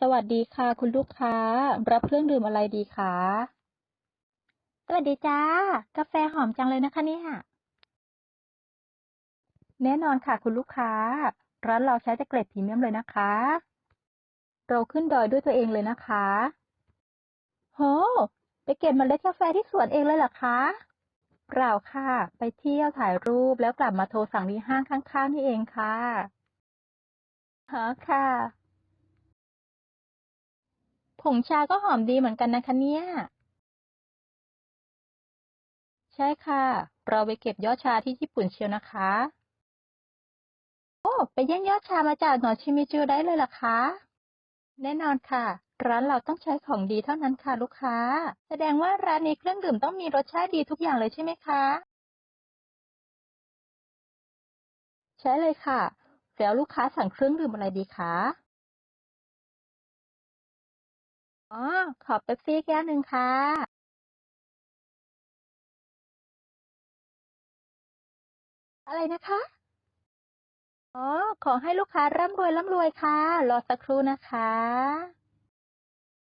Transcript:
สวัสดีค่ะคุณลูกค้า รับเครื่องดื่มอะไรดีคะ?สวัสดีจ้า กาแฟหอมจังเลยนะคะเนี่ยแน่นอนค่ะคุณลูกค้า ร้านเราใช้แต่เกรดพรีเมียมเลยนะคะ เราขึ้นดอยด้วยตัวเองเลยนะคะโอ้โฮไปเก็บเมล็ดกาแฟที่สวนเองเลยเหรอคะ?เปล่าค่ะ ไปเที่ยวถ่ายรูปแล้วกลับมาโทรสั่งที่ห้างข้างๆนี่เองค่ะอ๋อค่ะ ผงชาก็หอมดีเหมือนกันนะคะเนี่ย ใช่ค่ะ เราไปเก็บยอดชาที่ญี่ปุ่นเชียวนะคะ โอ้ ไปแย่งยอดชามาจากหนอชิมิจูได้เลยเหรอคะ?แน่นอนค่ะ ร้านเราต้องใช้ของดีเท่านั้นค่ะลูกค้า แสดงว่าร้านนี้เครื่องดื่มต้องมีรสชาติดีทุกอย่างเลยใช่ไหมคะ?ใช่เลยค่ะ แล้วลูกค้าสั่งเครื่องดื่มอะไรดีคะ? อ๋อ ขอเป๊ปซี่แก้วหนึ่งค่ะอะไรนะคะ?อ๋อ ขอให้ลูกค้าร่ำรวยร่ำรวยค่ะ รอสักครู่นะคะ